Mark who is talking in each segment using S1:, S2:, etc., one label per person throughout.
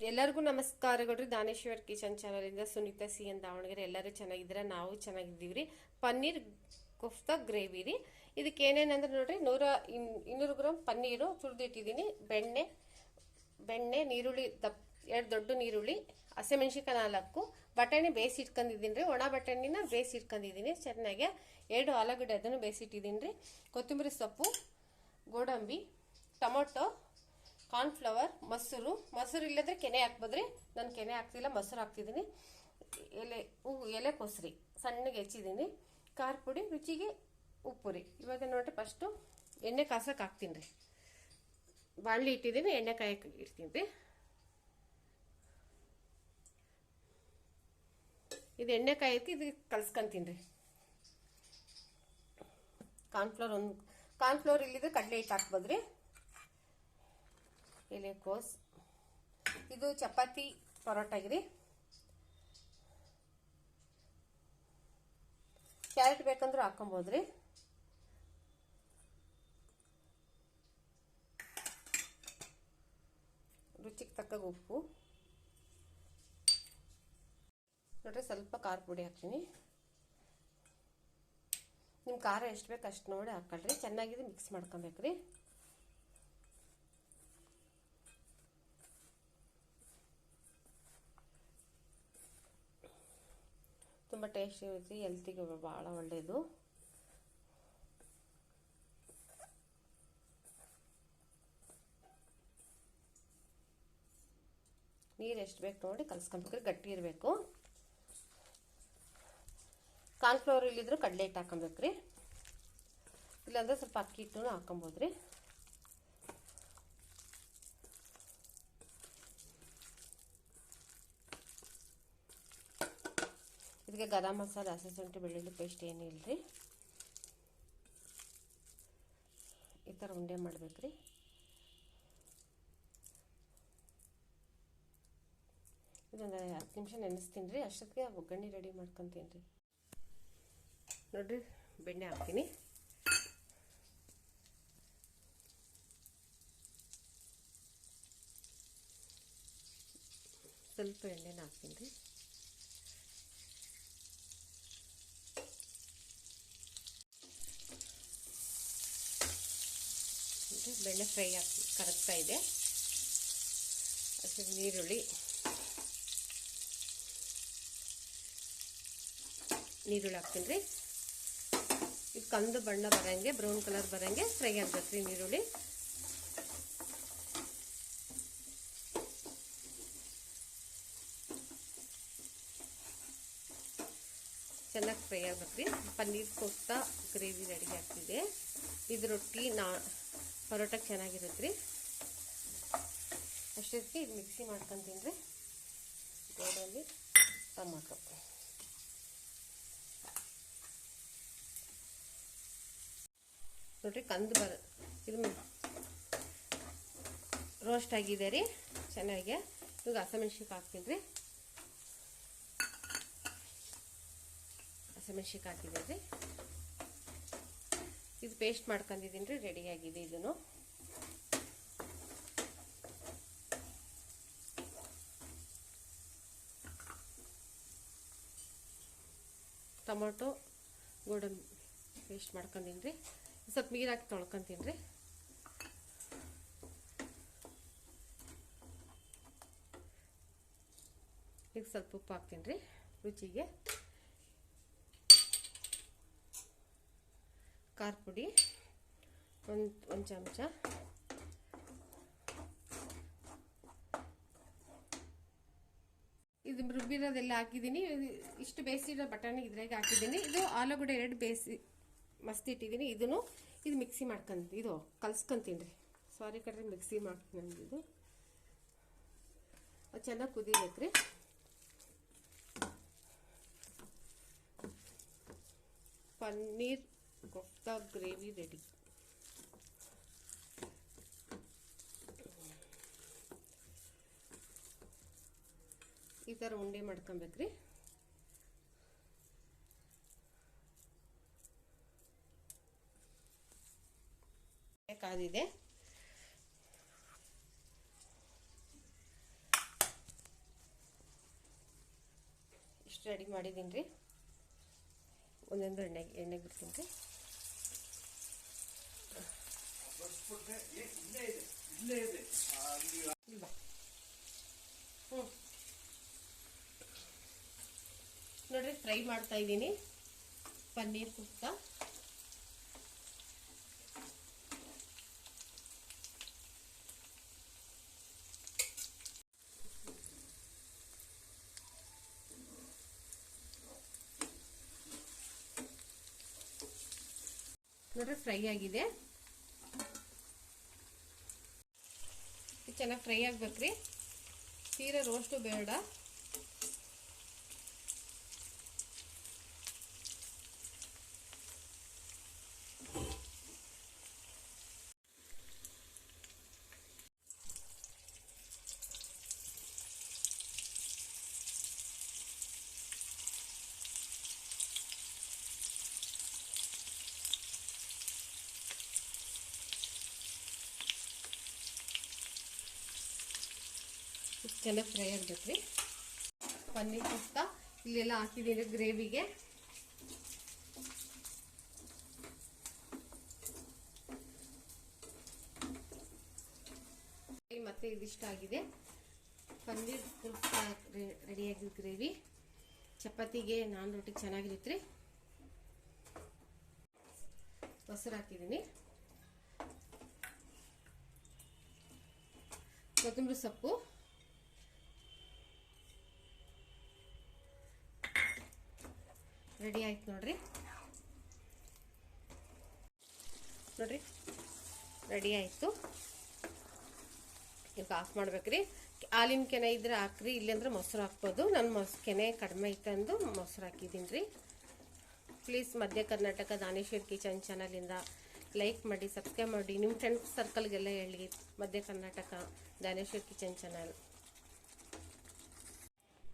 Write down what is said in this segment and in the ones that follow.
S1: ಎಲ್ಲರಿಗೂ ನಮಸ್ಕಾರಗಳು ರೀ ದಾನೇಶ್ವರ್ ಕಿಚನ್ ಚಾನಲಿಂದ ಸುನೀತಾ ಸಿ ಎನ್ ದಾವಣಗೆರೆ ಎಲ್ಲರೂ ಚೆನ್ನಾಗಿದ್ದೀರಾ? ನಾವು ಚೆನ್ನಾಗಿದ್ದೀವಿ ರೀ ಪನ್ನೀರ್ ಕುಫ್ತಾ ಗ್ರೇವಿ ರೀ. ಇದಕ್ಕೆ ಏನೇನಂದ್ರೆ ನೋಡ್ರಿ, ನೂರ ಇನ್ ಇನ್ನೂರು ಗ್ರಾಮ್ ಪನ್ನೀರು ತುಳಿದಿಟ್ಟಿದ್ದೀನಿ ಬೆಣ್ಣೆ ಬೆಣ್ಣೆ, ನೀರುಳ್ಳಿ, ದಪ್ ಎರಡು ದೊಡ್ಡ ನೀರುಳ್ಳಿ ಹಸಿಮೆಣ್ಸಿಕಾಯಿ ನಾಲ್ಕು, ಬಟಾಣಿ ಬೇಯಿಸಿ ಇಟ್ಕೊಂಡಿದ್ದೀನಿ ರೀ. ಒಣ ಬಟಾಣಿನ ಬೇಯಿಸಿ ಇಟ್ಕೊಂಡಿದ್ದೀನಿ. ಚೆನ್ನಾಗಿ ಎರಡು ಆಲೂಗಡ್ಡೆ ಅದನ್ನು ಬೇಯಿಸಿಟ್ಟಿದ್ದೀನಿ ರೀ. ಕೊತ್ತಂಬರಿ ಸೊಪ್ಪು, ಗೋಡಂಬಿ, ಟೊಮೊಟೊ ಕಾರ್ನ್ಫ್ಲವರ್, ಮೊಸರು. ಮೊಸರು ಇಲ್ಲದ್ರೆ ಕೆನೆ ಹಾಕ್ಬೋದ್ರಿ ನಾನು ಕೆನೆ ಹಾಕ್ತಿಲ್ಲ, ಮೊಸರು ಹಾಕ್ತಿದ್ದೀನಿ ಎಲೆ ಹೂವು ಎಲೆ ಕೊಸರಿ. ಸಣ್ಣಗೆ ಹೆಚ್ಚಿದ್ದೀನಿ ಖಾರ ಪುಡಿ, ರುಚಿಗೆ ಉಪ್ಪು ರೀ. ಇವಾಗ ನೋಡ್ರಿ ಫಸ್ಟು ಎಣ್ಣೆ ಕಾಸಕ್ಕೆ ಹಾಕ್ತೀನಿ ರೀ. ಬಾಣಲಿ ಇಟ್ಟಿದ್ದೀನಿ ಎಣ್ಣೆ ಕಾಯಕ್ಕೆ ಇಡ್ತೀನಿ ರೀ. ಇದು ಎಣ್ಣೆ ಕಾಯಕ್ಕೆ ಇದು ಕಲ್ಸ್ಕೊಂತೀನಿ ರೀ. ಕಾರ್ನ್ಫ್ಲವರ್ ಒಂದು, ಕಾರ್ನ್ಫ್ಲವರ್ ಇಲ್ಲಿದ್ರೆ ಕಡಲೆ ಹಿಟ್ಟು ಹಾಕ್ಬೋದ್ರಿ ಎಲೆಕೋಸ್ ಇದು ಚಪಾತಿ ಪರೋಟಾಗಿರಿ ಕ್ಯಾರೆಟ್ ಬೇಕಂದ್ರೂ ಹಾಕೊಬೋದ್ರಿ ರುಚಿಗೆ ತಕ್ಕ ಉಪ್ಪು. ನೋಡ್ರಿ ಸ್ವಲ್ಪ ಖಾರ ಪುಡಿ ಹಾಕ್ತೀನಿ. ನಿಮ್ಮ ಖಾರ ಎಷ್ಟು ಬೇಕು ಅಷ್ಟು ನೋಡಿ ಹಾಕೊಳ್ರಿ. ಚೆನ್ನಾಗಿದೆ ಮಿಕ್ಸ್ ಮಾಡ್ಕೊಬೇಕ್ರಿ. ತುಂಬ ಟೇಸ್ಟಿ ಇರುತ್ತೆ ಹೆಲ್ತಿಗೆ ಭಾಳ ಒಳ್ಳೆಯದು ನೀರು ಎಷ್ಟು ಬೇಕು ನೋಡಿ ಕಲ್ಸ್ಕೊಬೇಕ್ರಿ, ಗಟ್ಟಿ ಇರಬೇಕು. ಕಾರ್ನ್ಫ್ಲವರ್ ಇಲ್ಲಿದ್ರು ಕಡಲೆ ಹಿಟ್ಟು ಹಾಕೊಬೇಕ್ರಿ ಇಲ್ಲಾಂದ್ರೆ ಸ್ವಲ್ಪ ಅಕ್ಕಿ ಹಿಟ್ಟು ಹಾಕೊಬೋದ್ರಿ ಇದಕ್ಕೆ ಗರಂ ಮಸಾಲ ಹಸಿ ಶುಂಠಿ ಬೆಳ್ಳುಳ್ಳಿ ಪೇಸ್ಟ್ ಏನೂ ಇಲ್ಲರಿ ಈ ಥರ ಉಂಡೆ ಮಾಡ್ಬೇಕ್ರಿ. ಇದೊಂದು ಹತ್ತು ನಿಮಿಷ ನೆನೆಸ್ತೀನಿ ರೀ. ಅಷ್ಟೊತ್ತಿಗೆ ಒಗ್ಗರಣೆ ರೆಡಿ ಮಾಡ್ಕೊತೀನಿ ರೀ. ನೋಡಿರಿ, ಬೆಣ್ಣೆ ಹಾಕ್ತೀನಿ. ಸ್ವಲ್ಪ ಎಣ್ಣೆನ ಹಾಕ್ತೀನಿ ರೀ. ಬೆಣ್ಣೆ ಫ್ರೈ ಹಾಕಿ ಕರಗ್ತಾ ಇದೆ. ಹಸಿರು ನೀರುಳ್ಳಿ ನೀರುಳ್ಳಿ ಹಾಕ್ತೀನಿ. ರೀ ಇದು ಕಂದು ಬಣ್ಣ ಬರಂಗೆ, ಬ್ರೌನ್ ಕಲರ್ ಬರಂಗೆ ಫ್ರೈ ಆಗ್ಬೇಕು ರೀ ನೀರುಳ್ಳಿ ಚೆನ್ನಾಗಿ ಫ್ರೈ ಆಗ್ಬೇಕು ರೀ. ಪನ್ನೀರ್ ಕೊಫ್ತಾ ಗ್ರೇವಿ ರೆಡಿ ಆಗ್ತಿದೆ. ಇದು ರೊಟ್ಟಿ ನಾ ಪರೋಟಕ್ಕೆ ಚೆನ್ನಾಗಿರುತ್ತೆ ರೀ ಅಷ್ಟೊತ್ತಿಗೆ ಇದು ಮಿಕ್ಸಿ ಮಾಡ್ಕೊಂಡು ರೀ ಗೋಡಲ್ಲಿ ಟೊಮೊಟೊ. ನೋಡ್ರಿ ಕಂದು ಬರ, ಇದು ರೋಸ್ಟ್ ಆಗಿದೆ ರೀ ಚೆನ್ನಾಗಿ ಇವಾಗ ಹಸಿಮೆಣ್ಸಿಕಾಯಿ ಹಾಕ್ತೀನಿ ರೀ. ಹಸಿಮೆಣ್ಸಿಕಾಯಿ ಹಾಕಿದೆ ಇದು ಪೇಸ್ಟ್ ಮಾಡ್ಕೊಂಡಿದ್ದೀನಿ ರೀ ರೆಡಿಯಾಗಿದೆ ಇದನ್ನು. ಟೊಮೊಟೊ ಗೋಡಂಬಿ ಪೇಸ್ಟ್ ಮಾಡ್ಕೊಂಡಿನಿ ರೀ ಸ್ವಲ್ಪ ನೀರು ಹಾಕಿ ತೊಳ್ಕೊತೀನಿ ರೀ ಈಗ ಸ್ವಲ್ಪ ಉಪ್ಪು ಹಾಕ್ತೀನಿ ರೀ ರುಚಿಗೆ. ಖಾರ ಪುಡಿ, ಒಂದು ಒಂದು ಚಮಚ. ಇದು ರುಬ್ಬಿರೋದೆಲ್ಲ ಹಾಕಿದ್ದೀನಿ. ಇಷ್ಟು ಬೇಯಿಸಿರೋ ಬಟಾಣಿ ಇದ್ರಾಗೆ ಹಾಕಿದ್ದೀನಿ. ಇದು ಆಲೂಗಡ್ಡೆ ಎರಡು ಬೇಯಿಸಿ ಮಸ್ತಿಟ್ಟಿದ್ದೀನಿ ಇದನ್ನು ಇದು ಮಿಕ್ಸಿ ಮಾಡ್ಕೊಂತ ಇದು ಕಲ್ಸ್ಕೊಂತೀನಿ. ರೀ ಸಾರಿ ಕಡ್ರಿ ಮಿಕ್ಸಿ ಮಾಡ್ತೀನಿ ಇದು. ಚೆನ್ನಾಗಿ ಕುದಿಬೇಕು ರೀ ಪನ್ನೀರ್ ಕೊಫ್ತಾ ಗ್ರೇವಿ ರೆಡಿ. ಈ ಥರ ಉಂಡೆ ಮಾಡ್ಕೊಬೇಕ್ರಿ. ಕಾದಿದೆ. ಇಷ್ಟು ರೆಡಿ ಮಾಡಿದ್ದೀನಿ ರೀ ಒಂದೊಂದು ಎಣ್ಣೆಗೆ ಎಣ್ಣೆಗೆ ಬಿಡ್ತೀನಿ ರೀ. ಹ್ಞೂ ನೋಡ್ರಿ ಫ್ರೈ ಮಾಡ್ತಾ ಇದ್ದೀನಿ. ಪನ್ನೀರ್ ಕುಸ್ತಾ ನೋಡ್ರಿ ಫ್ರೈ ಆಗಿದೆ. ಚೆನ್ನಾಗಿ ಫ್ರೈ ಆಗ್ಬೇಕ್ರಿ. ತೀರಾ ರೋಸ್ಟು ಬೇಡ. ಚೆನ್ನಾಗಿ ಫ್ರೈ ಆಗ್ಬೇಕ್ರಿ ಪನ್ನೀರ್ ಪಿಸ್ತ ಇಲ್ಲೆಲ್ಲ ಹಾಕಿದ್ದೀನಿ ಗ್ರೇವಿಗೆ. ಮತ್ತೆ ಇದಿಷ್ಟ ಆಗಿದೆ. ಪನ್ನೀರ್ ಪಿಸ್ತ ರೆಡಿಯಾಗಿದ್ದ ಗ್ರೇವಿ. ಚಪಾತಿಗೆ ನಾನ್ ರೊಟ್ಟಿಗೆ ಚೆನ್ನಾಗಿರುತ್ತೆ. ರೀ ಮೊಸರು ಹಾಕಿದ್ದೀನಿ. ಕೊತ್ತಂಬರಿ ಸೊಪ್ಪು. ರೆಡಿ ಆಯ್ತು ನೋಡ್ರಿ. ನೋಡ್ರಿ, ರೆಡಿ ಆಯಿತು. ಈಗ ಆಫ್ ಮಾಡ್ಬೇಕ್ರಿ. ಹಾಲಿನ ಕೆನೆ ಇದ್ರೆ ಹಾಕ್ರಿ ಇಲ್ಲಂದ್ರೆ ಮೊಸರು ಹಾಕ್ಬೋದು. ನಾನು ಮೊಸ, ಕೆನೆ ಕಡಿಮೆ ಇತ್ತಂದು ಮೊಸರು ಹಾಕಿದ್ದೀನಿ ರೀ. ಪ್ಲೀಸ್ ಮಧ್ಯ ಕರ್ನಾಟಕ ದಾನೇಶ್ವರ್ ಕಿಚನ್ ಚಾನಲಿಂದ ಲೈಕ್ ಮಾಡಿ ಸಬ್ಸ್ಕ್ರೈಬ್ ಮಾಡಿ. ನಿಮ್ಮ ಫ್ರೆಂಡ್ಸ್ ಸರ್ಕಲ್ಗೆಲ್ಲ ಹೇಳಿ, ಮಧ್ಯ ಕರ್ನಾಟಕ ದಾನೇಶ್ವರ್ ಕಿಚನ್ ಚಾನಲ್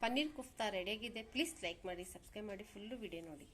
S1: ಪನ್ನೀರ್ ಕುಫ್ತಾ ರೆಡಿಯಾಗಿದೆ ಪ್ಲೀಸ್ ಲೈಕ್ ಮಾಡಿ ಸಬ್ಸ್ಕ್ರೈಬ್ ಮಾಡಿ. ಫುಲ್ಲು ವಿಡಿಯೋ ನೋಡಿ.